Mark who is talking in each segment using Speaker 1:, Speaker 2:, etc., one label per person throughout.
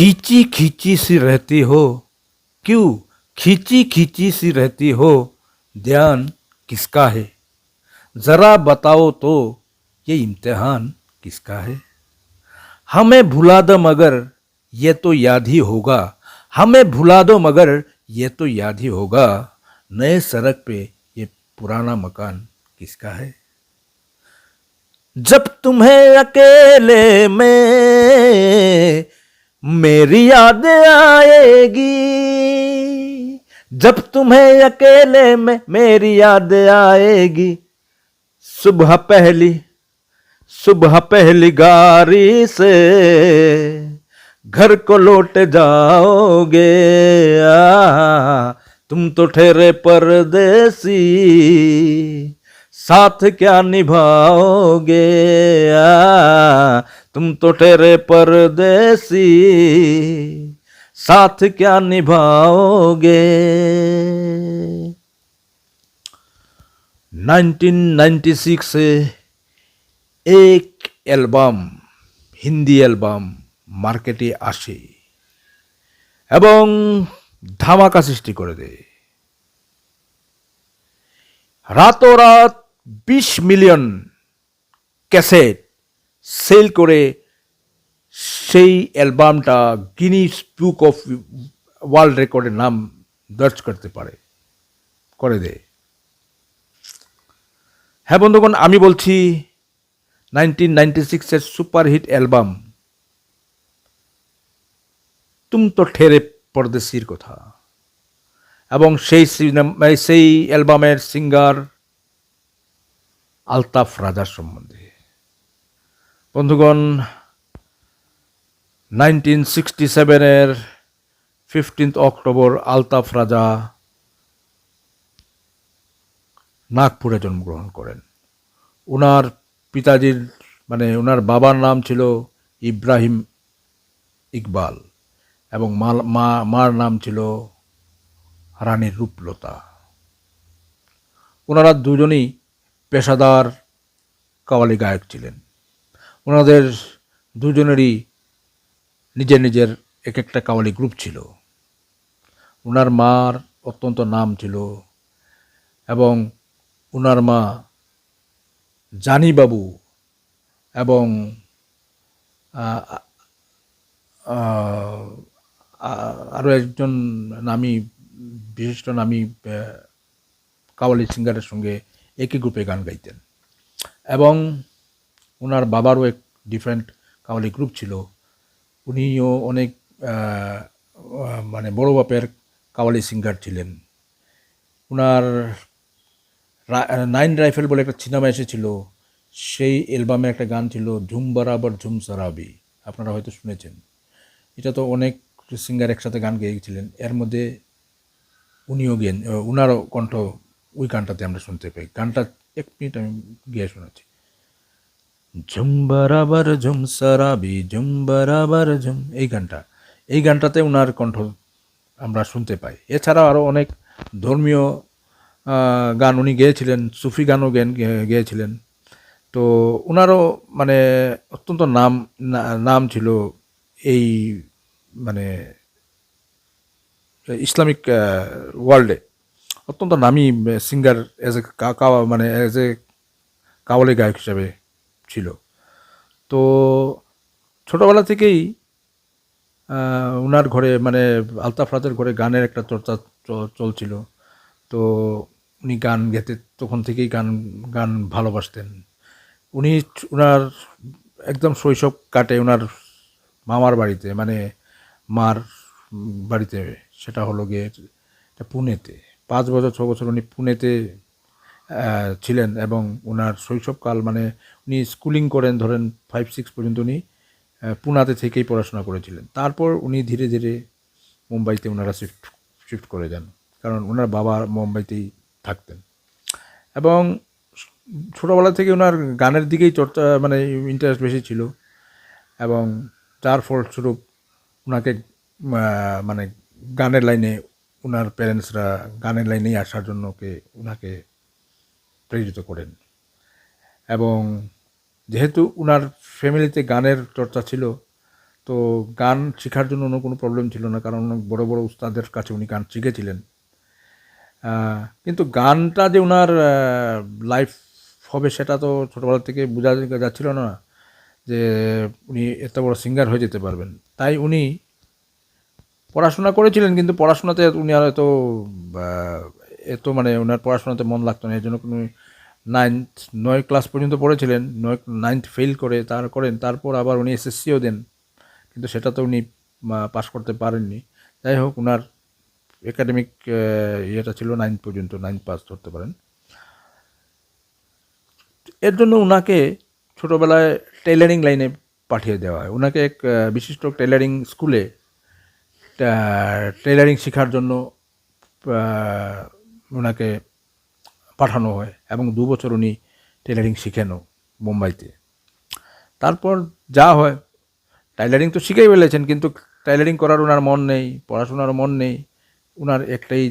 Speaker 1: खींची खींची सी रहती हो। क्यों? खींची खींची सी रहती हो। ध्यान किसका है? जरा बताओ तो ये इम्तिहान किसका है? हमें भुला दो मगर ये तो याद ही होगा। हमें भुला दो मगर ये तो याद ही होगा। नए सड़क पे ये पुराना मकान किसका है? जब तुम्हें अकेले में मेरी याद आएगी। जब तुम्हें अकेले में मेरी याद आएगी। सुबह पहली सुबह पहली गाड़ी से घर को लौट जाओगे। आ, तुम तो ठहरे परदेसी साथ क्या निभाओगे? आ, तुम तो ठहरे परदेसी साथ क्या निभाओगे 1996 से एक অ্যালবাম হিন্দি অ্যালবাম মার্কেটে আসে এবং ধামাকা সৃষ্টি করে দেয় রাতোরাত বিশ মিলিয়ন ক্যাসেট সেল করে সেই অ্যালবামটা গিনিস বুক অফ ওয়ার্ল্ড রেকর্ডের নাম দর্জ করতে পারে, করে দেয়। হ্যাঁ বন্ধুগণ, আমি বলছি নাইনটিন নাইনটি সিক্সের সুপারহিট অ্যালবাম, তুম তো ঠেরে পরদেশির কথা। এবং সেই সেই অ্যালবামের সিঙ্গার আলতাফ রাজার সম্বন্ধে। বন্ধুগণ নাইনটিন সিক্সটি সেভেনের ফিফটিন্থ অক্টোবর আলতাফ রাজা নাগপুরে জন্মগ্রহণ করেন। ওনার পিতাজির মানে ওনার বাবার নাম ছিল ইব্রাহিম ইকবাল এবং মা- মার নাম ছিল রানী রূপলতা। ওনারা দুজনেই পেশাদার কাওয়ালি গায়ক ছিলেন। ওনাদের দুজনেরই নিজের নিজের এক একটা কাওয়ালি গ্রুপ ছিল। ওনার মার অত্যন্ত নাম ছিল এবং ওনার মা জানিবাবু এবং আরও একজন নামী, বিশিষ্ট নামী কাওয়ালি সিঙ্গারের সঙ্গে একই গ্রুপে গান গাইতেন। এবং ওনার বাবারও এক ডিফারেন্ট কাওয়ালি গ্রুপ ছিল। উনিও অনেক মানে বড় বাপের কাওয়ালি সিঙ্গার ছিলেন। ওনার নাইন রাইফেল বলে একটা সিনেমা এসেছিল। সেই অ্যালবামে একটা গান ছিল ঝুম বরাবর ঝুম সারাবি আপনারা হয়তো শুনেছেন। এটা তো অনেক সিঙ্গার একসাথে গান গেয়েছিলেন। এর মধ্যে উনিও গেন, উনারও কণ্ঠ ওই গানটাতে আমরা শুনতে পাই। গানটা এক মিনিট আমি গিয়ে শোনাচ্ছি। ঝুম বরাবর ঝুম সারাবি ঝুম বরাবর ঝুম এই গানটা, এই গানটাতে উনার কণ্ঠ আমরা শুনতে পাই। এছাড়াও আরও অনেক ধর্মীয় গান উনি গেয়েছিলেন, সুফি গানও গেন গেয়েছিলেন। তো ওনারও মানে অত্যন্ত নাম নাম ছিল এই মানে ইসলামিক ওয়ার্ল্ডে। অত্যন্ত নামী সিঙ্গার, এজ এ মানে এজ এ কাওয়ালি গায়ক হিসাবে ছিল। তো ছোটোবেলা থেকেই ওনার ঘরে মানে আলতাফ রাজের ঘরে গানের একটা চর্চা চলছিল। তো উনি গান গেতে, তখন থেকেই গান গান ভালোবাসতেন। উনি ওনার একদম শৈশব কাটে ওনার মামার বাড়িতে মানে মার বাড়িতে। সেটা হলো গিয়ে পুনেতে। পাঁচ বছর, ছ বছর উনি পুনেতে ছিলেন এবং ওনার শৈশবকাল মানে উনি স্কুলিং করেন, ধরেন ফাইভ সিক্স পর্যন্ত উনি পুনাতে থেকেই পড়াশোনা করেছিলেন। তারপর উনি ধীরে ধীরে মুম্বাইতে ওনারা শিফট শিফট করে যান, কারণ ওনার বাবা মুম্বাইতেই থাকতেন। এবং ছোটোবেলা থেকে ওনার গানের দিকেই চর্চা মানে ইন্টারেস্ট বেশি ছিল এবং যার ফলস্বরূপ ওনাকে মানে গানের লাইনে ওনার প্যারেন্টসরা গানের লাইনেই আসার জন্য ওকে ওনাকে প্রেরিত করেন। এবং যেহেতু ওনার ফ্যামিলিতে গানের চর্চা ছিল, তো গান শেখার জন্য অন্য কোনো প্রবলেম ছিল না, কারণ অনেক বড় বড় উস্তাদের কাছে উনি গান শিখেছিলেন। কিন্তু গানটা যে ওনার লাইফ হবে সেটা তো ছোটোবেলা থেকে বোঝা যাচ্ছিল না, যে উনি এত বড় সিঙ্গার হয়ে যেতে পারবেন। তাই উনি পড়াশোনা করেছিলেন, কিন্তু পড়াশোনাতে উনি আর এত এত মানে ওনার পড়াশোনাতে মন লাগতো না এই জন্য কোনো নাইন্থ নয় ক্লাস পর্যন্ত পড়েছিলেন, নয় নাইন্থ ফেল করে তার করেন, তারপর আবার উনি এসএসসিও দেন, কিন্তু সেটা তো উনি পাস করতে পারেননি। যাই হোক ওনার একাডেমিক ইয়েটা ছিল নাইন পর্যন্ত নাইন পাস ধরতে পারেন। এর জন্য ওনাকে ছোটোবেলায় টেলারিং লাইনে পাঠিয়ে দেওয়া হয়। ওনাকে এক বিশিষ্ট টেলারিং স্কুলে টেলারিং শেখার জন্য ওনাকে পাঠানো হয় এবং দু বছর উনি টেলারিং শিখেনও মুম্বাইতে। তারপর যা হয় টাইলারিং তো শিখেই ফেলেছেন, কিন্তু টাইলারিং করার ওনার মন নেই, পড়াশোনার মন নেই ওনার একটাই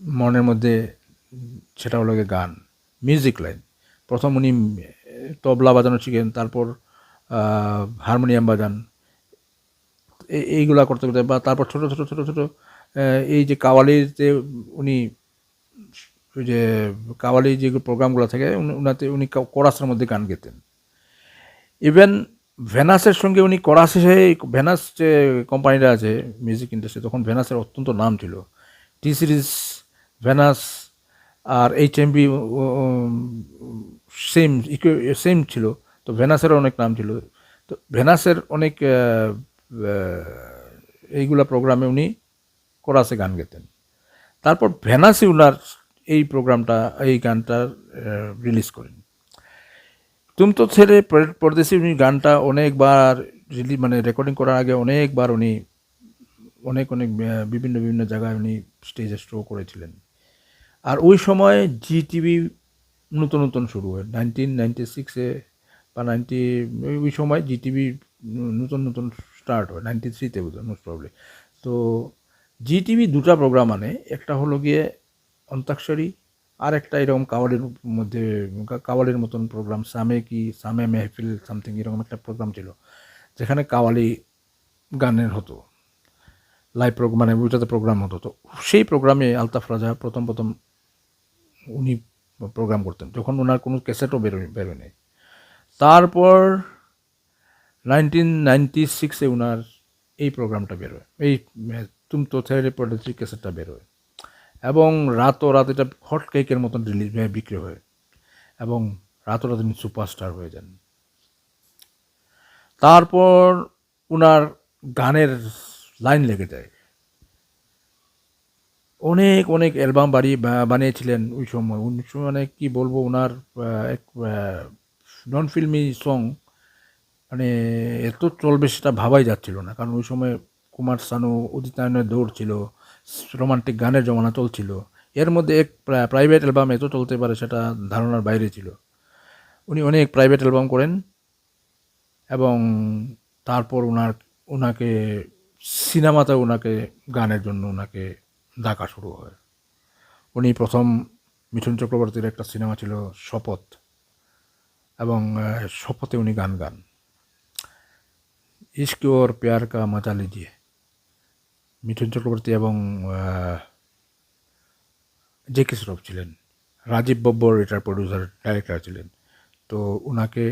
Speaker 1: মনের মধ্যে সেটা হলো গান মিউজিক লাইন প্রথম উনি তবলা বাজানো শিখেন, তারপর হারমোনিয়াম বাজান এই- এইগুলা করতে করতে বা তারপর ছোট ছোট ছোট ছোট এই যে কাওয়ালিতে উনি যে কাওয়ালি যে প্রোগ্রামগুলো থাকে, উনি- উনাতে উনি কোরাসের মধ্যে গান গেতেন। ইভেন ভেনাসের সঙ্গে উনি করাসে ভেনাস যে কোম্পানিটা আছে মিউজিক ইন্ডাস্ট্রি তখন ভেনাসের অত্যন্ত নাম ছিল। টি সিরিজ ভেনাস আর H M V same same ছিল। তো ভেনাসেরও অনেক নাম ছিল। তো ভেনাসের অনেক এইগুলা প্রোগ্রামে উনি কোরাসে গান গেতেন। তারপর ভেনাসে উনার এই প্রোগ্রামটা, এই গানটা রিলিজ করেন। তুম তো ছেড়ে পর- পরদেশি উনি গানটা অনেকবার রিলি মানে রেকর্ডিং করার আগে অনেকবার উনি অনেক অনেক বিভিন্ন বিভিন্ন জায়গায় উনি স্টেজে শো করেছিলেন। আর ওই সময় জি টিভি নতুন নতুন শুরু হয়। নাইনটিন নাইনটি সিক্সে বা নাইনটি ওই সময় জি টিভি নতুন নতুন স্টার্ট হয়। নাইনটি থ্রিতে মোস্ট প্রবলি তো জি টিভি দুটা প্রোগ্রাম আনে। একটা হলো গিয়ে অন্তাক্ষরী, আর একটা এরকম কাওয়ালির মধ্যে কা- কাওয়ালির মতন প্রোগ্রাম সামে কি, সামে মেহফিল সামথিং এরকম একটা প্রোগ্রাম ছিল, যেখানে কাওয়ালি গানের হতো। লাইভ প্রোগ্রাম মানে ওইটাতে প্রোগ্রাম হতো। তো সেই প্রোগ্রামে আলতাফ রাজা প্রথম প্রথম উনি প্রোগ্রাম করতেন, যখন ওনার কোনো ক্যাসেটও বেরো বেরোয়নি তারপর নাইনটিন নাইনটি সিক্সে ওনার এই প্রোগ্রামটা বেরোয়, এই তুম তো থেরে পড়েছি ক্যাসেটটা বেরোয় এবং রাতও রাত এটা হট কেকের মতন রিলিজ হয়ে বিক্রি হয়। এবং রাতও রাত তিনি সুপারস্টার হয়ে যান। তারপর ওনার গানের লাইন লেগে যায়। অনেক অনেক অ্যালবাম বাড়ি বানিয়েছিলেন ওই সময়। ওই সময় মানে কি বলব ওনার এক নন ফিল্মি সং মানে এত চলবে সেটা ভাবাই যাচ্ছিল না। কারণ ওই সময় কুমার শানু, উদিত নারায়ণের দৌড় ছিল, রোমান্টিক গানের জমানা চলছিল। এর মধ্যে এক প্রাইভেট অ্যালবাম এত চলতে পারে সেটা ধারণার বাইরে ছিল। উনি অনেক প্রাইভেট অ্যালবাম করেন এবং তারপর ওনার ওনাকে সিনেমাতে ওনাকে গানের জন্য ওনাকে ডাকা শুরু হয়। উনি প্রথম মিঠুন চক্রবর্তীর একটা সিনেমা ছিল শপথ এবং শপথে উনি গান গান। ইস্ক ওর প্যার কা মজা লিজিয়ে মিঠুন চক্রবর্তী এবং জে কে শ্রফ ছিলেন। রাজীব বব্বর এটার প্রডিউসার ডাইরেক্টর ছিলেন। তো ওনাকে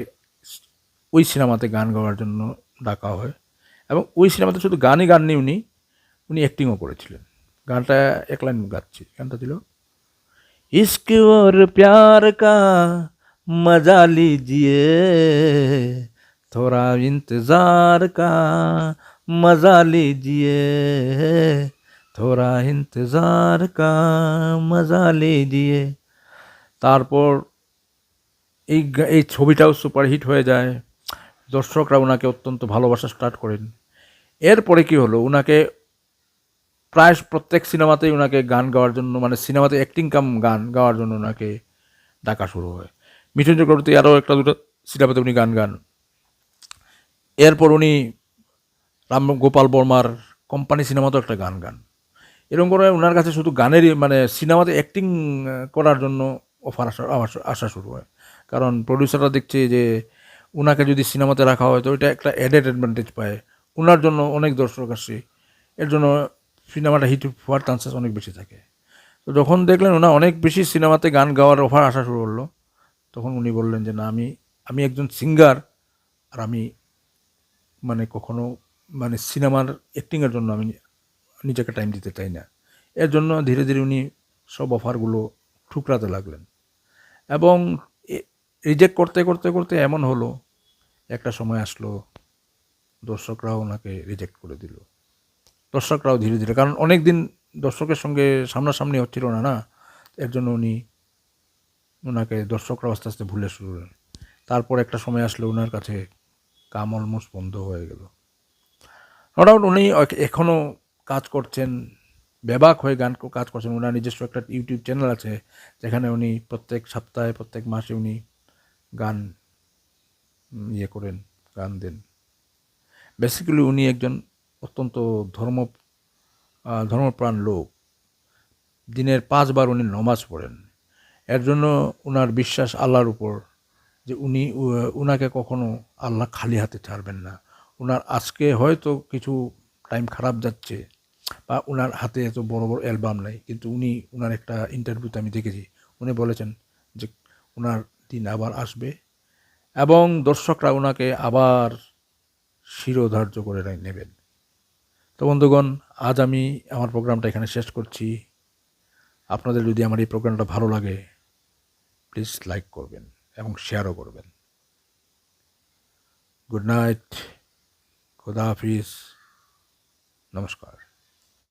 Speaker 1: ওই সিনেমাতে গান গাওয়ার জন্য ডাকা হয় এবং ওই সিনেমাতে শুধু গানই গাননি উনি উনি অ্যাক্টিংও করেছিলেন। গানটা এক লাইন গাচ্ছি, গানটা ছিল ইস্ক ওর প্যার কা মজা লিজিয়ে, থোড়া ইন্তজার কা मजा लीजिए थोड़ा इंतजार का मजा लीजिए তারপর এই গা- এই ছবিটাও সুপারহিট হয়ে যায় দর্শকরা ওনাকে অত্যন্ত ভালোবাসা স্টার্ট করেন এরপরে কি হলো ওনাকে প্রায় প্রত্যেক সিনেমাতেই ওনাকে গান গাওয়ার জন্য মানে সিনেমাতে অ্যাক্টিং কাম গান গাওয়ার জন্য ওনাকে ডাকা শুরু হয় মিঠুন চক্রবর্তী আরও একটা দুটো সিনেমাতে উনি গান গান এরপর উনি রাম গোপাল বর্মার কোম্পানি সিনেমাতেও একটা গান গান। এরকম করে ওনার কাছে শুধু গানেরই মানে সিনেমাতে অ্যাক্টিং করার জন্য অফার আসা আসা- শুরু হয়। কারণ প্রডিউসাররা দেখছে যে ওনাকে যদি সিনেমাতে রাখা হয়, তো এটা একটা অ্যাডেড অ্যাডভান্টেজ পায়। ওনার জন্য অনেক দর্শক আসে, এর জন্য সিনেমাটা হিট হওয়ার চান্সেস অনেক বেশি থাকে। তো যখন দেখলেন ওনা অনেক বেশি সিনেমাতে গান গাওয়ার অফার আসা শুরু করল, তখন উনি বললেন যে, না, আমি আমি একজন সিঙ্গার আর আমি মানে কখনো মানে সিনেমার অ্যাক্টিংয়ের জন্য আমি নিজেকে টাইম দিতে চাই না। এর জন্য ধীরে ধীরে উনি সব অফারগুলো ঠুকরাতে লাগলেন। এবং রিজেক্ট করতে করতে করতে এমন হলো, একটা সময় আসলো, দর্শকরাও ওনাকে রিজেক্ট করে দিল। দর্শকরাও ধীরে ধীরে, কারণ অনেক দিন দর্শকের সঙ্গে সামনাসামনি হচ্ছিল না না? এর জন্য উনি ওনাকে দর্শকরাও আস্তে আস্তে ভুলে শুরু তারপর একটা সময় আসলো ওনার কাছে কাম অলমোস্ট বন্ধ হয়ে গেল। নো ডাউট উনি এখনও কাজ করছেন, বেবাক হয়ে গান কাজ করছেন। ওনার নিজস্ব একটা ইউটিউব চ্যানেল আছে, যেখানে উনি প্রত্যেক সপ্তাহে, প্রত্যেক মাসে উনি গান ইয়ে করেন, গান দেন। বেসিক্যালি উনি একজন অত্যন্ত ধর্ম ধর্মপ্রাণ লোক। দিনের পাঁচবার উনি নমাজ পড়েন। এর জন্য ওনার বিশ্বাস আল্লাহর উপর, যে উনি উনাকে কখনো আল্লাহ খালি হাতে ছাড়বেন না। ওনার আজকে হয়তো কিছু টাইম খারাপ যাচ্ছে বা ওনার হাতে এত বড় বড় অ্যালবাম নেই, কিন্তু উনি ওনার একটা ইন্টারভিউতে আমি দেখেছি, উনি বলেছেন যে ওনার দিন আবার আসবে এবং দর্শকরা ওনাকে আবার শিরোধার্য করে নেবেন। তো বন্ধুগণ, আজ আমি আমার প্রোগ্রামটা এখানে শেষ করছি। আপনাদের যদি আমার এই প্রোগ্রামটা ভালো লাগে প্লিজ লাইক করবেন এবং শেয়ারও করবেন। গুড নাইট खुदा हाफिज़ नमस्कार